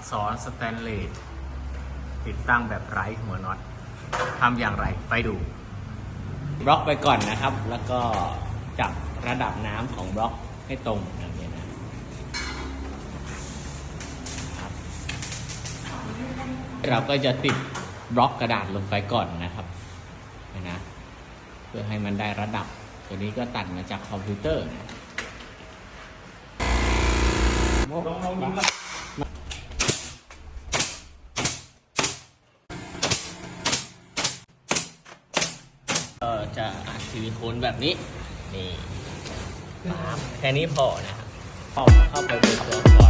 กษรสแตนเลสติดตั้งแบบไร้หัวน็อตทำอย่างไรไปดู บล็อกไปก่อนนะครับ แล้วก็จับระดับน้ำของบล็อกให้ตรงแบบนี้นะครับเราก็จะติดบล็อกกระดาษลงไปก่อนนะครับเห็นนะเพื่อให้มันได้ระดับ ตัวนี้ก็ตัดมาจากคอมพิวเตอร์นะ ก็จะอัดซิลิโคนแบบนี้ นี่ปั๊บแค่นี้พอนะครับพอเข้าไปบนตัวก่อน